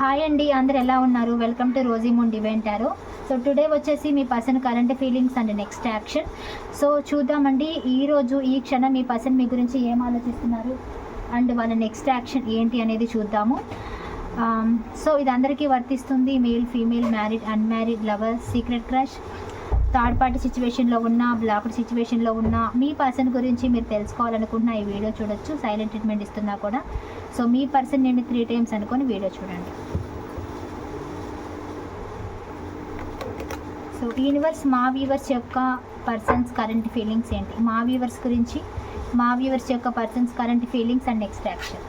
Hi అండి అందరు ఎలా ఉన్నారు? Welcome to Rosie moon divine tarot so today వచ్చేసి మీ person current feelings and next action so చూద్దామండి ఈరోజు ఈ క్షణం మీ పర్సన్ మీ గురించి ఏం ఆలోచిస్తున్నారు? అండ్ వాళ్ళ నెక్స్ట్ యాక్షన్ ఏంటి అనేది చూద్దాము. Um, సో ఇది అందరికీ వర్తిస్తుంది male female married unmarried lover secret crush third party సిచ్యువేషన్లో ఉన్న బ్లాక్డ్ సిచ్యువేషన్లో ఉన్న మీ పర్సన్ గురించి మీరు తెలుసుకోవాలనుకున్న ఈ వీడియో చూడొచ్చు. సైలెంట్ ట్రీట్మెంట్ ఇస్తున్నా కూడా. సో మీ పర్సన్ నేను త్రీ టైమ్స్ అనుకొని వీడియో చూడండి. సో యూనివర్స్ మా వ్యూవర్స్ యొక్క పర్సన్స్ కరెంట్ ఫీలింగ్స్ ఏంటి? మా వ్యూవర్స్ గురించి మా వ్యూవర్స్ యొక్క persons current feelings and next action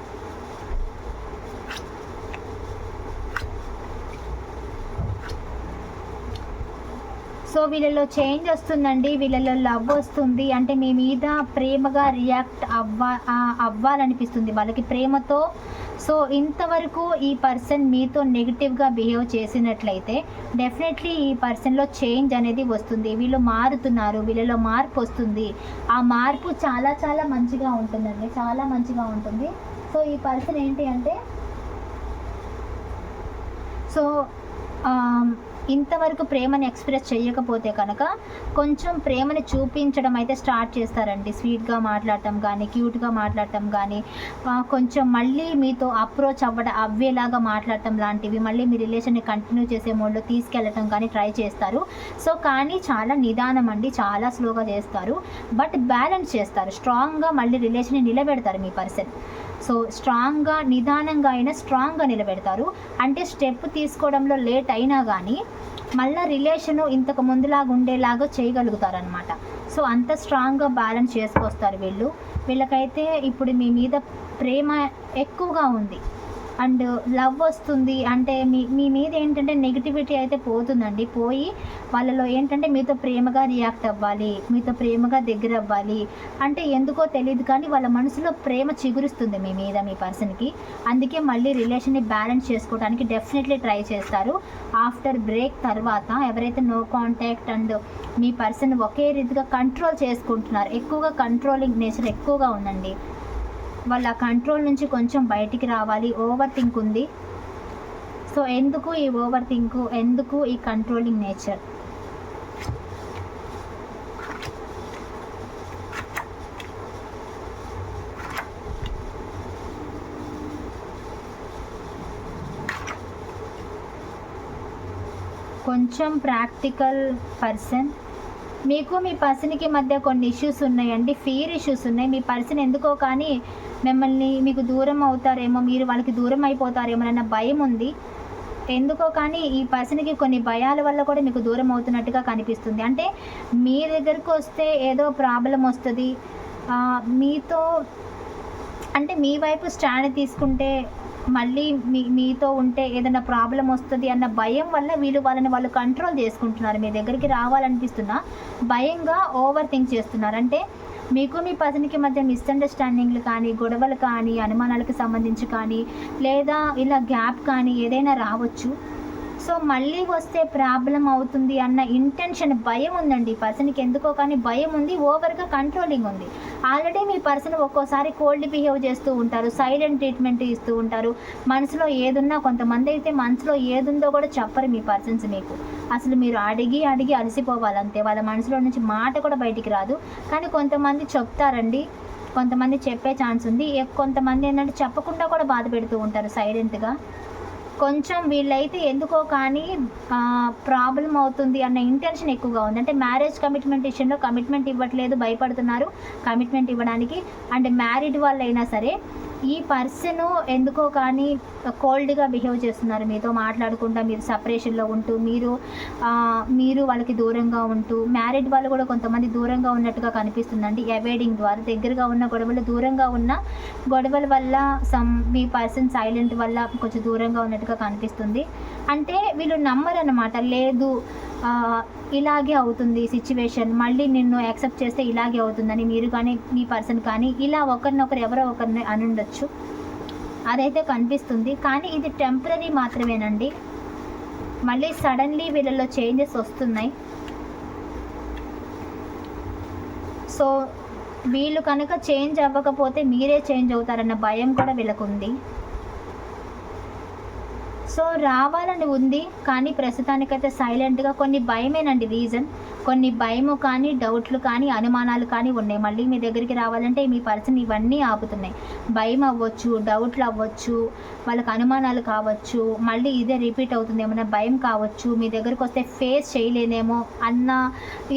so వీళ్ళలో చేంజ్ వస్తుందండి వీళ్ళలో లవ్ వస్తుంది అంటే మీ మీద ప్రేమగా రియాక్ట్ అవ్వ అవ్వాలనిపిస్తుంది వాళ్ళకి ప్రేమతో. సో ఇంతవరకు ఈ పర్సన్ మీతో నెగిటివ్గా బిహేవ్ చేసినట్లయితే డెఫినెట్లీ ఈ పర్సన్లో చేంజ్ అనేది వస్తుంది. వీళ్ళు మారుతున్నారు వీళ్ళలో మార్పు వస్తుంది. ఆ మార్పు చాలా చాలా మంచిగా ఉంటుందండి చాలా మంచిగా ఉంటుంది. సో ఈ పర్సన్ ఏంటి అంటే సో ఇంతవరకు ప్రేమని ఎక్స్ప్రెస్ చేయకపోతే కనుక కొంచెం ప్రేమని చూపించడం అయితే స్టార్ట్ చేస్తారండి. స్వీట్గా మాట్లాడటం కానీ క్యూట్గా మాట్లాడటం కానీ కొంచెం మళ్ళీ మీతో అప్రోచ్ అవ్వడం అవ్వేలాగా మాట్లాడటం లాంటివి మళ్ళీ మీ రిలేషన్ని కంటిన్యూ చేసే మోడ్లో తీసుకెళ్ళటం కానీ ట్రై చేస్తారు. సో కానీ చాలా నిదానం అండి. చాలా స్లోగా చేస్తారు. బట్ బ్యాలెన్స్ చేస్తారు. స్ట్రాంగ్గా మళ్ళీ రిలేషన్ని నిలబెడతారు మీ పర్సన్. సో స్ట్రాంగ్గా నిదానంగా అయినా స్ట్రాంగ్గా నిలబెడతారు. అంటే స్టెప్ తీసుకోవడంలో లేట్ అయినా కానీ మళ్ళీ రిలేషను ఇంతకు ముందులాగా ఉండేలాగా చేయగలుగుతారనమాట సో అంత స్ట్రాంగ్గా బ్యాలెన్స్ చేసుకొస్తారు వీళ్ళు. వీళ్ళకైతే ఇప్పుడు మీ మీద ప్రేమ ఎక్కువగా ఉంది. అండ్ లవ్ వస్తుంది అంటే మీ మీ మీద ఏంటంటే నెగిటివిటీ అయితే పోతుందండి. పోయి వాళ్ళలో ఏంటంటే మీతో ప్రేమగా రియాక్ట్ అవ్వాలి మీతో ప్రేమగా దగ్గర అవ్వాలి అంటే ఎందుకో తెలియదు కానీ వాళ్ళ మనసులో ప్రేమ చిగురుస్తుంది మీ మీద మీ పర్సన్కి అందుకే మళ్ళీ రిలేషన్ని బ్యాలెన్స్ చేసుకోవడానికి డెఫినెట్లీ ట్రై చేస్తారు. ఆఫ్టర్ బ్రేక్ తర్వాత ఎవరైతే నో కాంటాక్ట్ అండ్ మీ పర్సన్ ఒకే రీతిగా కంట్రోల్ చేసుకుంటున్నారు ఎక్కువగా కంట్రోలింగ్ నేచర్ ఎక్కువగా ఉందండి. వాళ్ళ కంట్రోల్ నుంచి కొంచెం బయటికి రావాలి. ఓవర్ థింక్ ఉంది. సో ఎందుకు ఈ ఓవర్ థింక్ ఎందుకు ఈ కంట్రోలింగ్ నేచర్ కొంచెం ప్రాక్టికల్ పర్సన్ మీకు మీ పర్సన్కి మధ్య కొన్ని ఇష్యూస్ ఉన్నాయండి ఫీర్ ఇష్యూస్ ఉన్నాయి. మీ పర్సన్ ఎందుకో కానీ మిమ్మల్ని మీకు దూరం అవుతారేమో మీరు వాళ్ళకి దూరం అయిపోతారేమో అన్న భయం ఉంది. ఎందుకో కానీ ఈ పర్సన్కి కొన్ని భయాల వల్ల కూడా మీకు దూరం అవుతున్నట్టుగా కనిపిస్తుంది. అంటే మీ దగ్గరకు వస్తే ఏదో ప్రాబ్లం వస్తుంది. మీతో అంటే మీ వైపు స్టాండ్ తీసుకుంటే మళ్ళీ మీ మీతో ఉంటే ఏదైనా ప్రాబ్లం వస్తుంది అన్న భయం వల్ల వీళ్ళు వాళ్ళని వాళ్ళు కంట్రోల్ చేసుకుంటున్నారు. మీ దగ్గరికి రావాలనిపిస్తున్నా భయంగా ఓవర్ థింక్ చేస్తున్నారు. అంటే మీకు మీ పర్సన్కి మధ్య మిస్అండర్స్టాండింగ్లు కానీ గొడవలు కానీ అనుమానాలకు సంబంధించి కానీ లేదా ఇలా గ్యాప్ కానీ ఏదైనా రావచ్చు. సో మళ్ళీ వస్తే ప్రాబ్లం అవుతుంది అన్న ఇంటెన్షన్ భయం ఉందండి పర్సన్కి ఎందుకో కానీ భయం ఉంది ఓవర్గా కంట్రోలింగ్ ఉంది. ఆల్రెడీ మీ పర్సన్ ఒక్కోసారి కోల్డ్ బిహేవ్ చేస్తూ ఉంటారు సైలెంట్ ట్రీట్మెంట్ ఇస్తూ ఉంటారు. మనసులో ఏదున్నా కొంతమంది అయితే మనసులో ఏదుందో కూడా చెప్పరు మీ పర్సన్స్ మీకు. అసలు మీరు అడిగి అడిగి అలసిపోవాలంతే. వాళ్ళ మనసులో నుంచి మాట కూడా బయటికి రాదు. కానీ కొంతమంది చెప్తారండి. కొంతమంది చెప్పే ఛాన్స్ ఉంది. కొంతమంది ఏంటంటే చెప్పకుండా కూడా బాధ పెడుతూ ఉంటారు సైలెంట్గా కొంచెం వీళ్ళైతే ఎందుకో కానీ ప్రాబ్లం అవుతుంది అన్న ఇంటెన్షన్ ఎక్కువగా ఉంది. అంటే మ్యారేజ్ కమిట్మెంట్ విషయంలో కమిట్మెంట్ ఇవ్వట్లేదు భయపడుతున్నారు. కమిట్మెంట్ ఇవ్వడానికి. అండ్ మ్యారీడ్ వాళ్ళైనా సరే ఈ పర్సన్ ఎందుకో కానీ కోల్డ్గా బిహేవ్ చేస్తున్నారు. మీతో మాట్లాడకుండా మీరు సపరేషన్లో ఉంటూ మీరు మీరు వాళ్ళకి దూరంగా ఉంటూ మ్యారీడ్ వాళ్ళు కూడా కొంతమంది దూరంగా ఉన్నట్టుగా కనిపిస్తుందండి. అవాయిడింగ్ ద్వారా దగ్గరగా ఉన్న గొడవలు దూరంగా ఉన్న గొడవల వల్ల సమ్ మీ పర్సన్ సైలెంట్ వల్ల కొంచెం దూరంగా ఉన్నట్టుగా కనిపిస్తుంది. అంటే వీళ్ళు నమ్మరు అనమాట లేదు ఇలాగే అవుతుంది సిచ్యువేషన్ మళ్ళీ నిన్ను యాక్సెప్ట్ చేస్తే ఇలాగే అవుతుందని మీరు కానీ మీ పర్సన్ కానీ ఇలా ఒకరినొకరు ఎవరో ఒకరిని అనుండొచ్చు. అదైతే కనిపిస్తుంది. కానీ ఇది టెంపరీ మాత్రమేనండి. మళ్ళీ సడన్లీ వీళ్ళలో చేంజెస్ వస్తున్నాయి. సో వీళ్ళు కనుక చేంజ్ అవ్వకపోతే మీరే చేంజ్ అవుతారన్న భయం కూడా వీళ్ళకుంది. సో రావాలని ఉంది కానీ ప్రస్తుతానికైతే సైలెంట్గా కొన్ని భయమేనండి రీజన్ కొన్ని భయము కానీ డౌట్లు కానీ అనుమానాలు కానీ ఉన్నాయి. మళ్ళీ మీ దగ్గరికి రావాలంటే మీ పర్సన్ ఇవన్నీ ఆపుతున్నాయి. భయం అవ్వచ్చు డౌట్లు అవ్వచ్చు వాళ్ళకి అనుమానాలు కావచ్చు మళ్ళీ ఇదే రిపీట్ అవుతుంది. ఏమైనా భయం కావచ్చు మీ దగ్గరికి వస్తే ఫేస్ చేయలేనేమో అన్న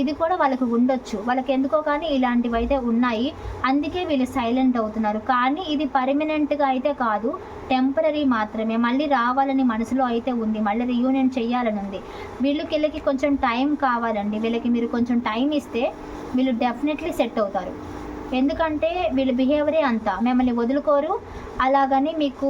ఇది కూడా వాళ్ళకి ఉండొచ్చు. వాళ్ళకి ఎందుకో కానీ ఇలాంటివి అయితే ఉన్నాయి. అందుకే వీళ్ళు సైలెంట్ అవుతున్నారు. కానీ ఇది పర్మనెంట్గా అయితే కాదు టెంపరీ మాత్రమే. మళ్ళీ రావాలని మనసులో అయితే ఉంది. మళ్ళీ రీయూనియన్ చేయాలని ఉంది. వీళ్ళకి వీళ్ళకి కొంచెం టైం కావాలండి. వీళ్ళకి మీరు కొంచెం టైం ఇస్తే వీళ్ళు డెఫినెట్లీ సెట్ అవుతారు. ఎందుకంటే వీళ్ళ బిహేవియరే అంత. మిమ్మల్ని వదులుకోరు. అలాగని మీకు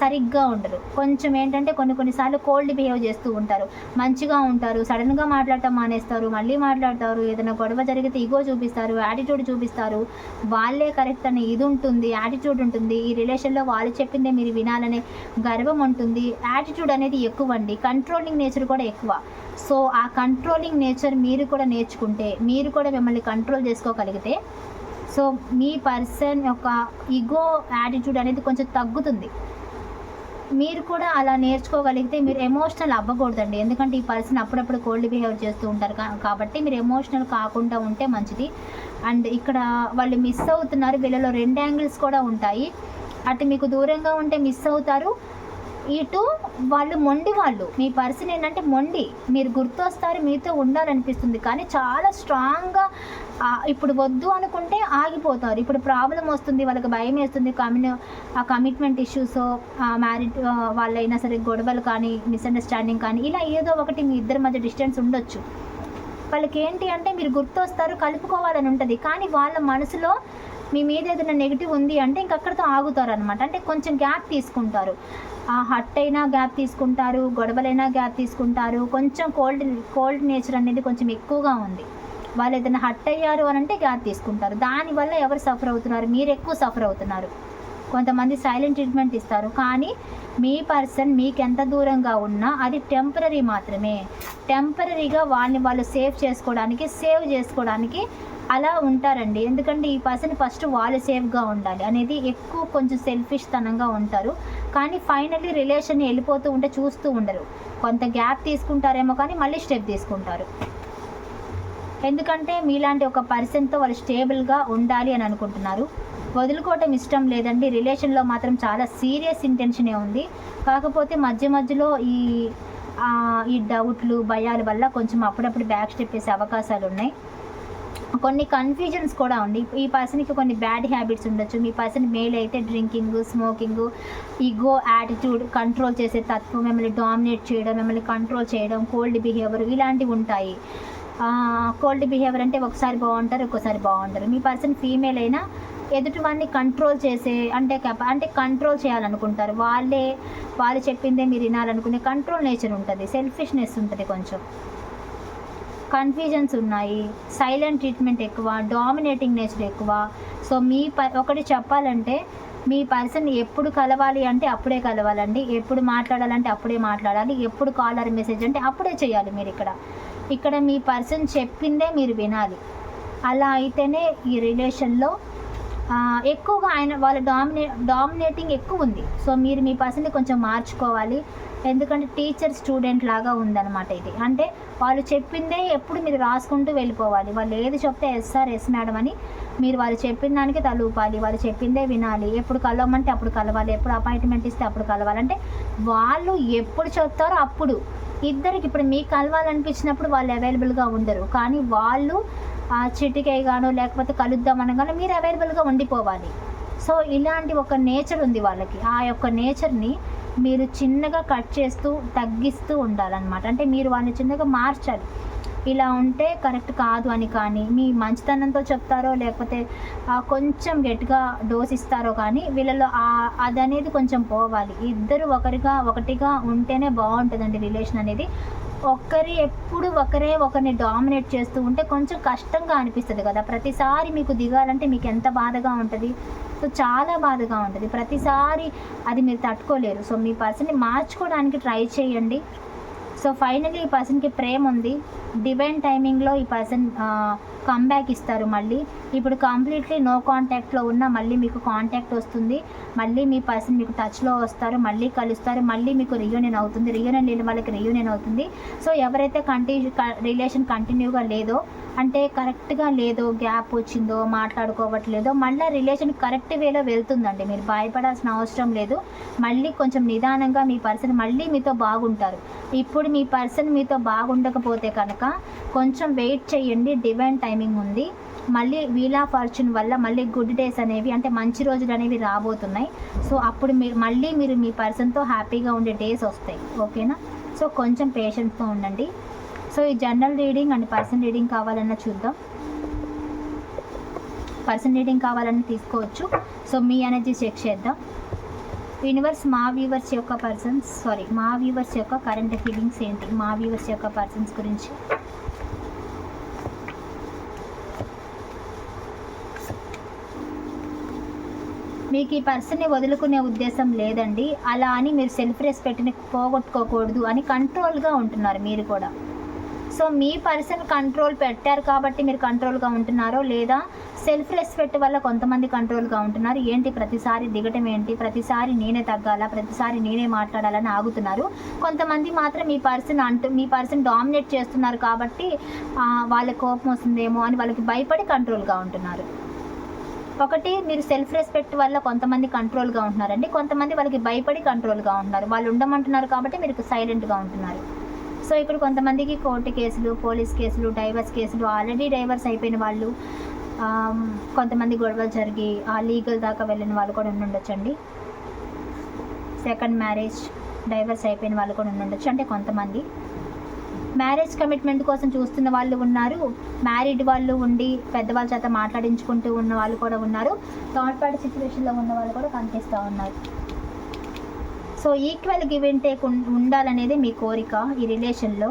సరిగ్గా ఉండరు కొంచెం ఏంటంటే కొన్ని కొన్నిసార్లు కోల్డ్ బిహేవ్ చేస్తూ ఉంటారు. మంచిగా ఉంటారు. సడన్గా మాట్లాడటం మానేస్తారు. మళ్ళీ మాట్లాడతారు. ఏదైనా గొడవ జరిగితే ఇగో చూపిస్తారు. యాటిట్యూడ్ చూపిస్తారు. వాళ్ళే కరెక్ట్ అనే ఇది ఉంటుంది. యాటిట్యూడ్ ఉంటుంది. ఈ రిలేషన్లో వాళ్ళు చెప్పిందే మీరు వినాలనే గర్వం ఉంటుంది. యాటిట్యూడ్ అనేది ఎక్కువ అండి. కంట్రోలింగ్ నేచర్ కూడా ఎక్కువ. సో ఆ కంట్రోలింగ్ నేచర్ మీరు కూడా నేర్చుకుంటే మీరు కూడా మిమ్మల్ని కంట్రోల్ చేసుకోగలిగితే సో మీ పర్సన్ యొక్క ఈగో యాటిట్యూడ్ అనేది కొంచెం తగ్గుతుంది. మీరు కూడా అలా నేర్చుకోగలిగితే మీరు ఎమోషనల్ అవ్వకూడదండి. ఎందుకంటే ఈ పర్సన్ అప్పుడప్పుడు కోల్డ్ బిహేవ్ చేస్తూ ఉంటారు కాబట్టి మీరు ఎమోషనల్ కాకుండా ఉంటే మంచిది. అండ్ ఇక్కడ వాళ్ళు మిస్ అవుతున్నారు. వీళ్ళలో రెండు యాంగిల్స్ కూడా ఉంటాయి. అటు మీకు దూరంగా ఉంటే మిస్ అవుతారు. ఇటు వాళ్ళు మొండి వాళ్ళు. మీ పర్సన్ ఏంటంటే మొండి. మీరు గుర్తొస్తారు మీతో ఉండాలనిపిస్తుంది. కానీ చాలా స్ట్రాంగ్గా ఇప్పుడు వద్దు అనుకుంటే ఆగిపోతారు. ఇప్పుడు ప్రాబ్లం వస్తుంది వాళ్ళకి భయం వేస్తుంది. కమ్యూని ఆ కమిట్మెంట్ ఇష్యూస్ మ్యారీడ్ వాళ్ళైనా సరే గొడవలు కానీ మిస్అండర్స్టాండింగ్ కానీ ఇలా ఏదో ఒకటి మీ ఇద్దరి మధ్య డిస్టెన్స్ ఉండొచ్చు. వాళ్ళకి ఏంటి అంటే మీరు గుర్తొస్తారు కలుపుకోవాలని ఉంటుంది. కానీ వాళ్ళ మనసులో మీ మీద ఏదైనా నెగిటివ్ ఉంది అంటే ఇంక అక్కడితో ఆగుతారు అనమాట అంటే కొంచెం గ్యాప్ తీసుకుంటారు. ఆ హట్ అయినా గ్యాప్ తీసుకుంటారు గొడవలైనా గ్యాప్ తీసుకుంటారు. కొంచెం కోల్డ్ కోల్డ్ నేచర్ అనేది కొంచెం ఎక్కువగా ఉంది. వాళ్ళు ఏదైనా హట్ అయ్యారు అని అంటే గ్యాప్ తీసుకుంటారు. దానివల్ల ఎవరు సఫర్ అవుతున్నారు? మీరు ఎక్కువ సఫర్ అవుతున్నారు. కొంతమంది సైలెంట్ ట్రీట్మెంట్ ఇస్తారు. కానీ మీ పర్సన్ మీకు ఎంత దూరంగా ఉన్నా అది టెంపరీ మాత్రమే. టెంపరీగా వాళ్ళని వాళ్ళు సేవ్ చేసుకోవడానికి సేవ్ చేసుకోవడానికి అలా ఉంటారండి. ఎందుకంటే ఈ పర్సన్ ఫస్ట్ వాళ్ళు సేఫ్గా ఉండాలి అనేది ఎక్కువ కొంచెం సెల్ఫిష్ తనంగా ఉంటారు. కానీ ఫైనల్లీ రిలేషన్ వెళ్ళిపోతూ ఉంటే చూస్తూ ఉండరు. కొంత గ్యాప్ తీసుకుంటారేమో కానీ మళ్ళీ స్టెప్ తీసుకుంటారు. ఎందుకంటే మీలాంటి ఒక పర్సన్తో వాళ్ళు స్టేబుల్గా ఉండాలి అని అనుకుంటున్నారు. వదులుకోవటం ఇష్టం లేదండి. రిలేషన్లో మాత్రం చాలా సీరియస్ ఇంటెన్షనే ఉంది. కాకపోతే మధ్య మధ్యలో ఈ ఈ డౌట్లు భయాల వల్ల కొంచెం అప్పుడప్పుడు బ్యాక్ స్టెప్ వేసే అవకాశాలు ఉన్నాయి కొన్ని కన్ఫ్యూజన్స్ కూడా ఉంది. ఈ పర్సన్కి కొన్ని బ్యాడ్ హ్యాబిట్స్ ఉండొచ్చు. మీ పర్సన్ మేల్ అయితే drinking smoking ego attitude control చేసే తత్వం మిమ్మల్ని డామినేట్ చేయడం మిమ్మల్ని కంట్రోల్ చేయడం కోల్డ్ బిహేవియర్ ఇలాంటివి ఉంటాయి. కోల్డ్ బిహేవియర్ అంటే ఒకసారి బాగుంటారు ఒక్కోసారి బాగుంటారు మీ పర్సన్ ఫీమేల్ అయినా ఎదుటివాడిని కంట్రోల్ చేసే అంటే అంటే కంట్రోల్ చేయాలనుకుంటారు. వాళ్ళే వాళ్ళు చెప్పిందే మీరు వినాలనుకునే కంట్రోల్ నేచర్ ఉంటుంది. సెల్ఫిష్నెస్ ఉంటుంది కొంచెం. కన్ఫ్యూజన్స్ ఉన్నాయి సైలెంట్ ట్రీట్మెంట్ ఎక్కువ డామినేటింగ్ నేచర్ ఎక్కువ. సో మీ ప ఒకటి చెప్పాలంటే మీ పర్సన్ ఎప్పుడు కలవాలి అంటే అప్పుడే కలవాలండి. ఎప్పుడు మాట్లాడాలంటే అప్పుడే మాట్లాడాలి. ఎప్పుడు కాలర్ మెసేజ్ అంటే అప్పుడే చేయాలి మీరు ఇక్కడ. ఇక్కడ మీ పర్సన్ చెప్పిందే మీరు వినాలి. అలా అయితేనే ఈ రిలేషన్లో ఎక్కువగా ఆయన వాళ్ళ డామినే డామినేటింగ్ ఎక్కువ ఉంది. సో మీరు మీ పర్సన్ని కొంచెం మార్చుకోవాలి. ఎందుకంటే టీచర్ స్టూడెంట్ లాగా ఉందన్నమాట ఇది. అంటే వాళ్ళు చెప్పిందే ఎప్పుడు మీరు రాసుకుంటూ వెళ్ళిపోవాలి. వాళ్ళు ఏది చెప్తే ఎస్ సార్ ఎస్ మేడం అని మీరు వాళ్ళు చెప్పిన దానికి తలూపాలి. వాళ్ళు చెప్పిందే వినాలి. ఎప్పుడు కలవమంటే అప్పుడు కలవాలి. ఎప్పుడు అపాయింట్మెంట్ ఇస్తే అప్పుడు కలవాలి. అంటే వాళ్ళు ఎప్పుడు చెప్తారో అప్పుడు. ఇద్దరికి ఇప్పుడు మీకు కలవాలనిపించినప్పుడు వాళ్ళు అవైలబుల్గా ఉండరు. కానీ వాళ్ళు ఆ చిటికై గానో లేకపోతే కలుద్దాం అనగానే మీరు అవైలబుల్గా ఉండిపోవాలి. సో ఇలాంటి ఒక నేచర్ ఉంది వాళ్ళకి. ఆ యొక్క నేచర్ని మీరు చిన్నగా కట్ చేస్తూ తగ్గిస్తూ ఉండాలన్నమాట. అంటే మీరు వాళ్ళని చిన్నగా మార్చాలి. ఇలా ఉంటే కరెక్ట్ కాదు అని కానీ మీ మంచితనంతో చెప్తారో లేకపోతే కొంచెం గట్టిగా డోస్ ఇస్తారో కానీ వీళ్ళలో అది అనేది కొంచెం పోవాలి. ఇద్దరు ఒకరిగా ఒకటిగా ఉంటేనే బాగుంటుందండి రిలేషన్ అనేది. ఒక్కరి ఎప్పుడు ఒకరే ఒకరిని డామినేట్ చేస్తూ ఉంటే కొంచెం కష్టంగా అనిపిస్తుంది కదా. ప్రతిసారి మీకు దిగాలంటే మీకు ఎంత బాధగా ఉంటుంది? సో చాలా బాధగా ఉంటుంది. ప్రతిసారి అది మీరు తట్టుకోలేరు. సో మీ పర్సన్ని మార్చుకోవడానికి ట్రై చేయండి. సో ఫైనలీ ఈ పర్సన్కి ప్రేమ ఉంది డివైన్ టైమింగ్లో ఈ పర్సన్ కమ్బ్యాక్ ఇస్తారు మళ్ళీ. ఇప్పుడు కంప్లీట్లీ నో కాంటాక్ట్లో ఉన్న మళ్ళీ మీకు కాంటాక్ట్ వస్తుంది. మళ్ళీ మీ పర్సన్ మీకు టచ్లో వస్తారు మళ్ళీ కలుస్తారు మళ్ళీ మీకు రియూనియన్ అవుతుంది. రియూనియన్ లేని వాళ్ళకి రియూనియన్ అవుతుంది. సో ఎవరైతే కంటిన్యూ రిలేషన్ కంటిన్యూగా లేదో అంటే కరెక్ట్గా లేదో గ్యాప్ వచ్చిందో మాట్లాడుకోవట్లేదో మళ్ళీ రిలేషన్ కరెక్ట్ వేలో వెళ్తుందండి. మీరు భయపడాల్సిన అవసరం లేదు. మళ్ళీ కొంచెం నిదానంగా మీ పర్సన్ మళ్ళీ మీతో బాగుంటారు. ఇప్పుడు మీ పర్సన్ మీతో బాగుండకపోతే కనుక కొంచెం వెయిట్ చేయండి డివైన్ టైమింగ్ ఉంది. మళ్ళీ వీలా ఫార్చ్యూన్ వల్ల మళ్ళీ గుడ్ డేస్ అనేవి అంటే మంచి రోజులు అనేవి రాబోతున్నాయి. సో అప్పుడు మీరు మళ్ళీ మీరు మీ పర్సన్తో హ్యాపీగా ఉండే డేస్ వస్తాయి. ఓకేనా? సో కొంచెం పేషెన్స్తో ఉండండి. సో ఈ general reading and person reading కావాలన్నా చూద్దాం. పర్సన్ రీడింగ్ కావాలని తీసుకోవచ్చు. సో మీ ఎనర్జీ చెక్ చేద్దాం. యూనివర్స్ మా వ్యూవర్స్ యొక్క పర్సన్స్ సారీ మా వ్యూవర్స్ యొక్క కరెంట్ ఫీలింగ్స్ ఏంటి? మా వ్యూవర్స్ యొక్క పర్సన్స్ గురించి. మీకు ఈ పర్సన్ని వదులుకునే ఉద్దేశం లేదండి. అలా అని మీరు సెల్ఫ్ రెస్పెక్ట్ని పోగొట్టుకోకూడదు అని కంట్రోల్గా ఉంటున్నారు మీరు కూడా. సో మీ పర్సన్ కంట్రోల్ పెట్టారు కాబట్టి మీరు కంట్రోల్గా ఉంటున్నారో లేదా సెల్ఫ్ రెస్పెక్ట్ వల్ల కొంతమంది కంట్రోల్గా ఉంటున్నారు? ఏంటి? ప్రతిసారి దిగటం ఏంటి? ప్రతిసారి నేనే తగ్గాల? ప్రతిసారి నేనే మాట్లాడాలని ఆగుతున్నారు. కొంతమంది మాత్రం మీ పర్సన్ అంటూ మీ పర్సన్ డామినేట్ చేస్తున్నారు కాబట్టి వాళ్ళ కోపం వస్తుందేమో అని వాళ్ళకి భయపడి కంట్రోల్గా ఉంటున్నారు. ఒకటి మీరు సెల్ఫ్ రెస్పెక్ట్ వల్ల కొంతమంది కంట్రోల్గా ఉంటున్నారండి. కొంతమంది వాళ్ళకి భయపడి కంట్రోల్గా ఉంటున్నారు. వాళ్ళు ఉండమంటున్నారు కాబట్టి మీరు సైలెంట్గా ఉంటున్నారు. సో ఇక్కడ కొంతమందికి కోర్టు కేసులు పోలీస్ కేసులు డైవర్స్ కేసులు ఆల్రెడీ డైవర్స్ అయిపోయిన వాళ్ళు కొంతమంది గొడవలు జరిగి ఆ లీగల్ దాకా వెళ్ళిన వాళ్ళు కూడా ఉండొచ్చండి సెకండ్ మ్యారేజ్ డైవర్స్ అయిపోయిన వాళ్ళు కూడా ఉండొచ్చు అంటే కొంతమంది. మ్యారేజ్ కమిట్మెంట్ కోసం చూస్తున్న వాళ్ళు ఉన్నారు. మ్యారీడ్ వాళ్ళు ఉండి పెద్దవాళ్ళ చేత మాట్లాడించుకుంటూ ఉన్న వాళ్ళు కూడా ఉన్నారు. థర్డ్ పార్టీ సిచ్యువేషన్లో ఉన్న వాళ్ళు కూడా కనిపిస్తూ ఉన్నారు. So equal give and take ఉండాలనేది మీ కోరిక ఈ రిలేషన్లో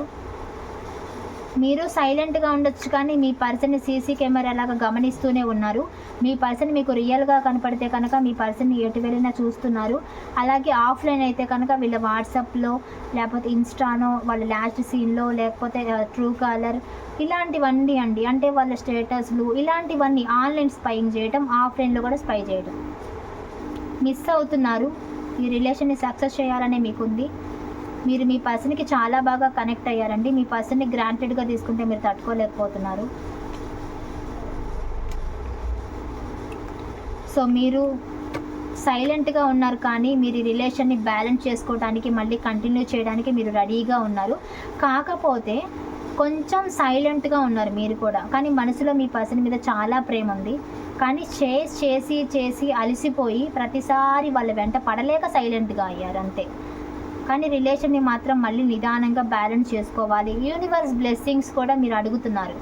మీరు సైలెంట్గా ఉండొచ్చు కానీ మీ పర్సన్ని సీసీ కెమెరా లాగా గమనిస్తూనే ఉన్నారు. మీ పర్సన్ మీకు రియల్గా కనపడితే కనుక మీ పర్సన్ ఎటు వెళ్ళినా చూస్తున్నారు. అలాగే ఆఫ్లైన్ అయితే కనుక వీళ్ళ వాట్సాప్లో లేకపోతే ఇన్స్టానో వాళ్ళ లాస్ట్ సీన్లో లేకపోతే ట్రూ కాలర్ ఇలాంటివన్నీ అండి. అంటే వాళ్ళ స్టేటస్లు ఇలాంటివన్నీ ఆన్లైన్ స్పైయింగ్ చేయటం ఆఫ్లైన్లో కూడా స్పై చేయడం మిస్ అవుతున్నారు. ఈ రిలేషన్ని సక్సెస్ చేయాలనే మీకుంది. మీరు మీ పర్సన్కి చాలా బాగా కనెక్ట్ అయ్యారండి. మీ పర్సన్ని గ్రాంటెడ్గా తీసుకుంటే మీరు తట్టుకోలేకపోతున్నారు. సో మీరు సైలెంట్గా ఉన్నారు కానీ మీరు ఈ రిలేషన్ని బ్యాలెన్స్ చేసుకోవడానికి మళ్ళీ కంటిన్యూ చేయడానికి మీరు రెడీగా ఉన్నారు. కాకపోతే కొంచెం సైలెంట్గా ఉన్నారు మీరు కూడా. కానీ మనసులో మీ పర్సన్ మీద చాలా ప్రేమ ఉంది. కానీ చేసి చేసి చేసి అలసిపోయి ప్రతిసారి వాళ్ళ వెంట పడలేక సైలెంట్గా అయ్యారు. అంతే. కానీ రిలేషన్ని మాత్రం మళ్ళీ నిదానంగా బ్యాలెన్స్ చేసుకోవాలి. యూనివర్స్ బ్లెస్సింగ్స్ కూడా మీరు అడుగుతున్నారు.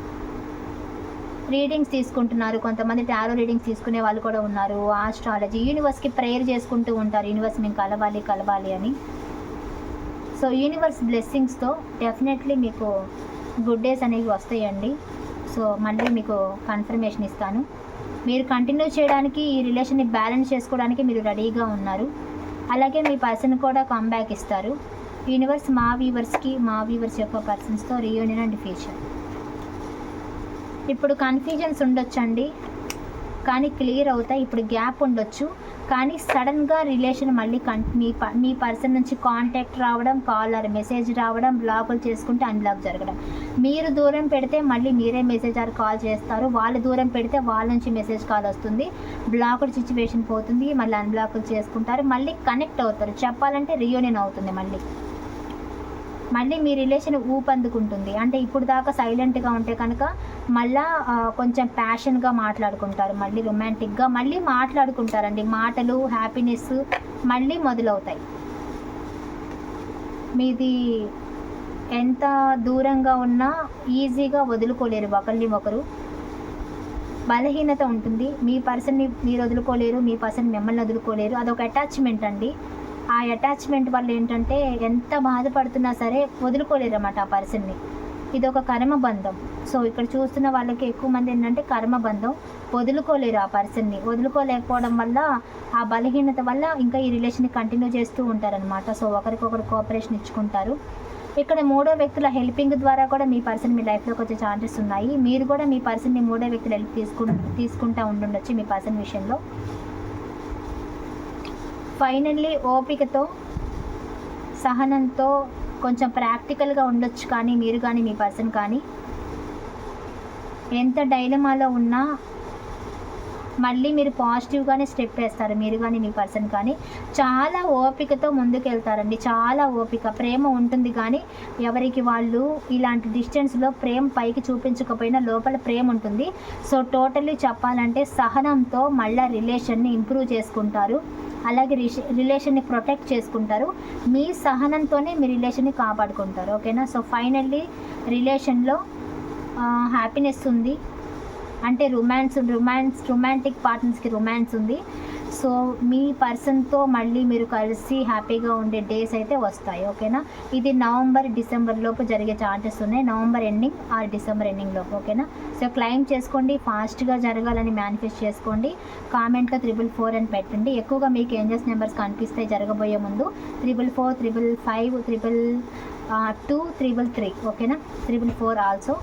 రీడింగ్స్ తీసుకుంటున్నారు. కొంతమంది టారో రీడింగ్స్ తీసుకునే వాళ్ళు కూడా ఉన్నారు. ఆస్ట్రాలజీ యూనివర్స్కి ప్రేయర్ చేసుకుంటూ ఉంటారు. యూనివర్స్ మేము కలవాలి కలవాలి అని. సో యూనివర్స్ బ్లెస్సింగ్స్తో డెఫినెట్లీ మీకు గుడ్ డేస్ అనేవి వస్తాయండి. సో మళ్ళీ మీకు కన్ఫర్మేషన్ ఇస్తాను. మీరు కంటిన్యూ చేయడానికి ఈ రిలేషన్ని బ్యాలెన్స్ చేసుకోవడానికి మీరు రెడీగా ఉన్నారు. అలాగే మీ పర్సన్ కూడా కంబ్యాక్ ఇస్తారు. యూనివర్స్ మా వీవర్స్కి మా వీవర్స్ యొక్క పర్సన్స్తో రియూనియన్ అండ్ ఫ్యూచర్ ఇప్పుడు కన్ఫ్యూజన్స్ ఉండొచ్చండి. కానీ క్లియర్ అవుతాయి. ఇప్పుడు గ్యాప్ ఉండొచ్చు. కానీ సడన్గా రిలేషన్ మళ్ళీ కన్ మీ ప మీ పర్సన్ నుంచి కాంటాక్ట్ రావడం కాల్ ఆర్ మెసేజ్ రావడం బ్లాకులు చేసుకుంటే అన్బ్లాక్ జరగడం. మీరు దూరం పెడితే మళ్ళీ మీరే మెసేజ్ ఆర్ కాల్ చేస్తారు. వాళ్ళు దూరం పెడితే వాళ్ళ నుంచి మెసేజ్ కాల్ వస్తుంది. బ్లాక్డ్ సిచ్యువేషన్ పోతుంది. మళ్ళీ అన్బ్లాకులు చేసుకుంటారు. మళ్ళీ కనెక్ట్ అవుతారు. చెప్పాలంటే రియూనియన్ అవుతుంది మళ్ళీ. మళ్ళీ మీ రిలేషన్ ఊపందుకుంటుంది. అంటే ఇప్పుడు దాకా సైలెంట్గా ఉంటే కనుక మళ్ళా కొంచెం ప్యాషన్గా మాట్లాడుకుంటారు. మళ్ళీ రొమాంటిక్గా మళ్ళీ మాట్లాడుకుంటారండి. మాటలు హ్యాపీనెస్ మళ్ళీ మొదలవుతాయి. మీది ఎంత దూరంగా ఉన్నా ఈజీగా వదులుకోలేరు ఒకరిని ఒకరు. బలహీనత ఉంటుంది. మీ పర్సన్ని మీరు వదులుకోలేరు మీ పర్సన్ మిమ్మల్ని వదులుకోలేరు. అదొక అటాచ్మెంట్ అండి. ఆ అటాచ్మెంట్ వల్ల ఏంటంటే ఎంత బాధపడుతున్నా సరే వదులుకోలేరు అన్నమాట ఆ పర్సన్ని ఇది ఒక కర్మబంధం సో ఇక్కడ చూస్తున్న వాళ్ళకి ఎక్కువ మంది ఏంటంటే కర్మబంధం వదులుకోలేరు ఆ పర్సన్ని వదులుకోలేకపోవడం వల్ల ఆ బలహీనత వల్ల ఇంకా ఈ రిలేషన్ని కంటిన్యూ చేస్తూ ఉంటారనమాట సో ఒకరికొకరు కోఆపరేషన్ ఇచ్చుకుంటారు. ఇక్కడ మూడో వ్యక్తుల హెల్పింగ్ ద్వారా కూడా మీ పర్సన్ మీ లైఫ్లోకి వచ్చే ఛాన్సెస్ ఉన్నాయి. మీరు కూడా మీ పర్సన్ని మూడో వ్యక్తుల హెల్ప్ తీసుకు తీసుకుంటూ ఉండుండొచ్చు మీ పర్సన్ విషయంలో. ఫైనల్లీ ఓపికతో సహనంతో కొంచెం ప్రాక్టికల్గా ఉండొచ్చు కానీ మీరు కానీ మీ పర్సన్ కానీ. ఎంత డైలమాలో ఉన్నా మళ్ళీ మీరు పాజిటివ్గానే స్టెప్ వేస్తారు మీరు కానీ మీ పర్సన్ కానీ. చాలా ఓపికతో ముందుకెళ్తారండి చాలా ఓపిక ప్రేమ ఉంటుంది కానీ ఎవరికి వాళ్ళు ఇలాంటి డిస్టెన్స్లో ప్రేమ పైకి చూపించకపోయినా లోపల ప్రేమ ఉంటుంది. సో టోటల్లీ చెప్పాలంటే సహనంతో మళ్ళీ రిలేషన్ని ఇంప్రూవ్ చేసుకుంటారు. అలాగే రిష- రిలేషన్ని ప్రొటెక్ట్ చేసుకుంటారు. మీ సహనంతోనే మీ రిలేషన్ని కాపాడుకుంటారు. ఓకేనా? సో ఫైనల్లీ రిలేషన్లో హ్యాపీనెస్ ఉంది. అంటే రొమాన్స్ రొమాన్స్ రొమాంటిక్ పార్ట్నర్స్కి రొమాన్స్ ఉంది. సో మీ పర్సన్తో మళ్ళీ మీరు కలిసి హ్యాపీగా ఉండే డేస్ అయితే వస్తాయి ఓకేనా? ఇది నవంబర్ డిసెంబర్ లోపు జరిగే ఛాన్సెస్ ఉన్నాయి. November ending or December ending లోపు ఓకేనా? సో క్లైమ్ చేసుకోండి ఫాస్ట్గా జరగాలని మేనిఫెస్ట్ చేసుకోండి. కామెంట్లో త్రిబుల్ ఫోర్ అని పెట్టండి. ఎక్కువగా మీకు ఏంజెస్ నెంబర్స్ కనిపిస్తాయి జరగబోయే ముందు triple four triple five triple two triple three ఓకేనా? Triple four also.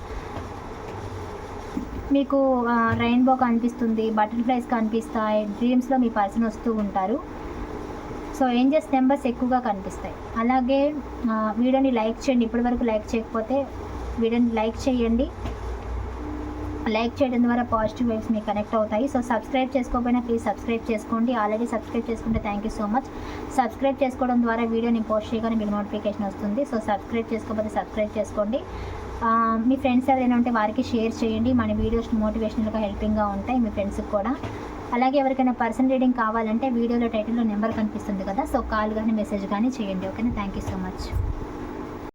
మీకు రెయిన్బో కనిపిస్తుంది బటర్ఫ్లైస్ కనిపిస్తాయి డ్రీమ్స్లో మీ పర్సన్ వస్తూ ఉంటారు. సో ఏంజెస్ నెంబర్స్ ఎక్కువగా కనిపిస్తాయి. అలాగే వీడియోని లైక్ చేయండి. ఇప్పటివరకు లైక్ చేయకపోతే వీడియోని లైక్ చేయండి. లైక్ చేయడం ద్వారా పాజిటివ్ వైబ్స్ మీకు కనెక్ట్ అవుతాయి. సో సబ్స్క్రైబ్ చేసుకోకపోయినా ప్లీజ్ సబ్స్క్రైబ్ చేసుకోండి. ఆల్రెడీ సబ్స్క్రైబ్ చేసుకుంటే thank you so much subscribe చేసుకోవడం ద్వారా వీడియోని పోస్ట్ చేయగానే మీకు నోటిఫికేషన్ వస్తుంది. సో సబ్స్క్రైబ్ చేసుకోకపోతే సబ్స్క్రైబ్ చేసుకోండి. మీ ఫ్రెండ్స్ ఎవరైనా ఉంటే వారికి షేర్ చేయండి. మన వీడియోస్ మోటివేషనల్గా హెల్పింగ్గా ఉంటాయి మీ ఫ్రెండ్స్కి కూడా. అలాగే ఎవరికైనా పర్సన్ రీడింగ్ కావాలంటే వీడియోలో టైటిల్లో నెంబర్ కనిపిస్తుంది కదా సో కాల్ కానీ మెసేజ్ కానీ చేయండి. ఓకేనా థ్యాంక్ యూ సో మచ్